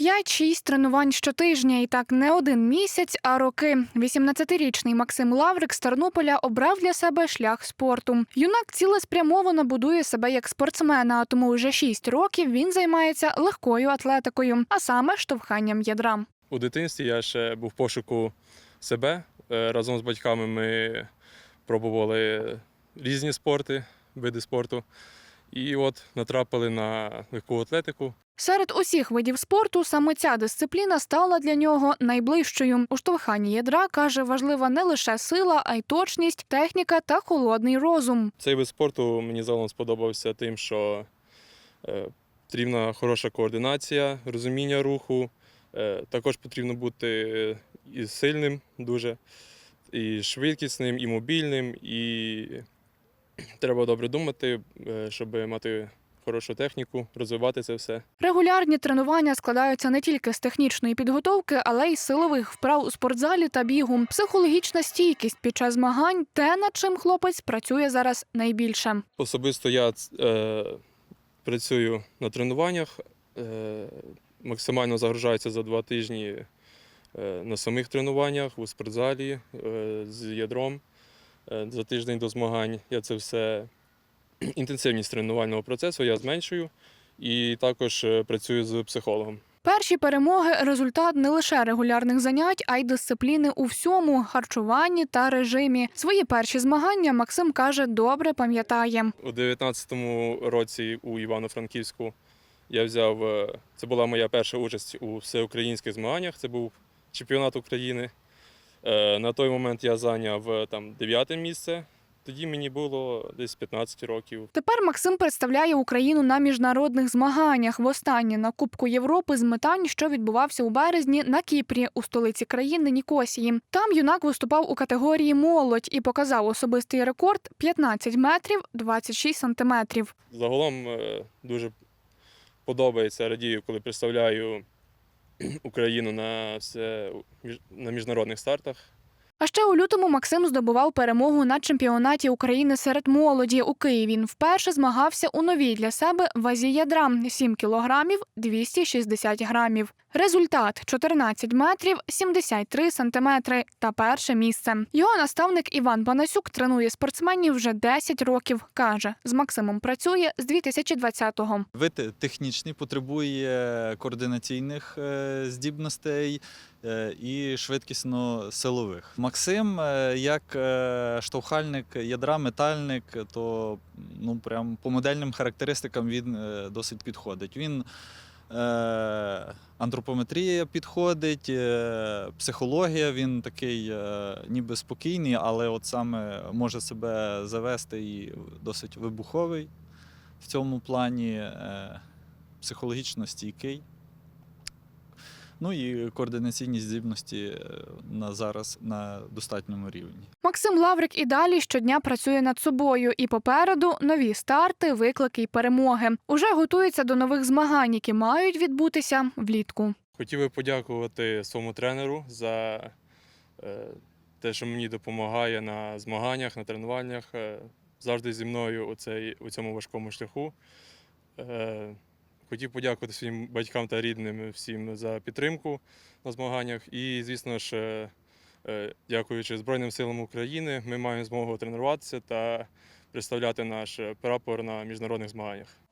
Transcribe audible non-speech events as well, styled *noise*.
5-6 тренувань щотижня і так не один місяць, а роки. 18-річний Максим Лаврик з Тернополя обрав для себе шлях спорту. Юнак цілеспрямовано будує себе як спортсмена, а тому вже 6 років він займається легкою атлетикою, а саме штовханням ядра. У дитинстві я ще був в пошуку себе. Е, Разом з батьками ми пробували різні спорти, види спорту. І от натрапили на легку атлетику. Серед усіх видів спорту саме ця дисципліна стала для нього найближчою. У штовханні ядра каже, важлива не лише сила, а й точність, техніка та холодний розум. Цей вид спорту мені загалом сподобався тим, що е, потрібна хороша координація, розуміння руху. Е, Також потрібно бути і сильним дуже, і швидкісним, і мобільним, і треба добре думати, е, щоб мати хорошу техніку, розвивати це все. Регулярні тренування складаються не тільки з технічної підготовки, але й з силових вправ у спортзалі та бігу. Психологічна стійкість під час змагань те, над чим хлопець працює зараз найбільше. Особисто я е, працюю на тренуваннях, е, максимально загружаюся за два тижні е, на самих тренуваннях у спортзалі е, з ядром. Е, за тиждень до змагань я це все *clears throat* інтенсивність тренувального процесу я зменшую і також е, працюю з психологом. Перші перемоги результат не лише регулярних занять, а й дисципліни у всьому харчуванні та режимі. Свої перші змагання Максим каже, добре пам'ятає. У 19-му році у Івано-Франківську я взяв. е, Це була моя перша участь у всеукраїнських змаганнях. Це був чемпіонат України. Е, На той момент я зайняв там дев'яте місце. Тоді мені було десь 15 років. Тепер Максим представляє Україну на міжнародних змаганнях. Востаннє на Кубку Європи з метань, що відбувався у березні на Кіпрі, у столиці країни Нікосії. Там юнак виступав у категорії молодь і показав особистий рекорд 15 метрів 26 сантиметрів. Загалом е, дуже подобається, радію, коли представляю *clears throat* Україну на, все, на міжнародних стартах. А ще у лютому Максим здобував перемогу на чемпіонаті України серед молоді у Києві. Він вперше змагався у новій для себе вазі ядра 7 кілограмів 260 грамів. Результат 14 метрів 73 сантиметри та перше місце. Його наставник Іван Панасюк тренує спортсменів вже 10 років. каже, з Максимом працює з 2020-го. Вид технічний потребує координаційних е, здібностей е, і швидкісно-силових. Максим, е, як штовхальник ядра, метальник, то ну, прям по модельним характеристикам він досить підходить. Він антропометрія підходить, е, психологія, він такий е, ніби спокійний, але от саме може себе завести і досить вибуховий в цьому плані е, психологічно стійкий. Ну і координаційні здібності е, на зараз на достатньому рівні. Максим Лаврик і далі щодня працює над собою, і попереду нові старти, виклики й перемоги. Уже готується до нових змагань, які мають відбутися влітку. Хотів би подякувати своєму тренеру за е, те, що мені допомагає на змаганнях, на тренуваннях, е, завжди зі мною у, цей, у цьому важкому шляху. Хотів подякувати своїм батькам та рідним всім за підтримку на змаганнях. І, звісно ж, е, е, дякуючи Збройним силам України, ми маємо змогу тренуватися та представляти наш прапор на міжнародних змаганнях.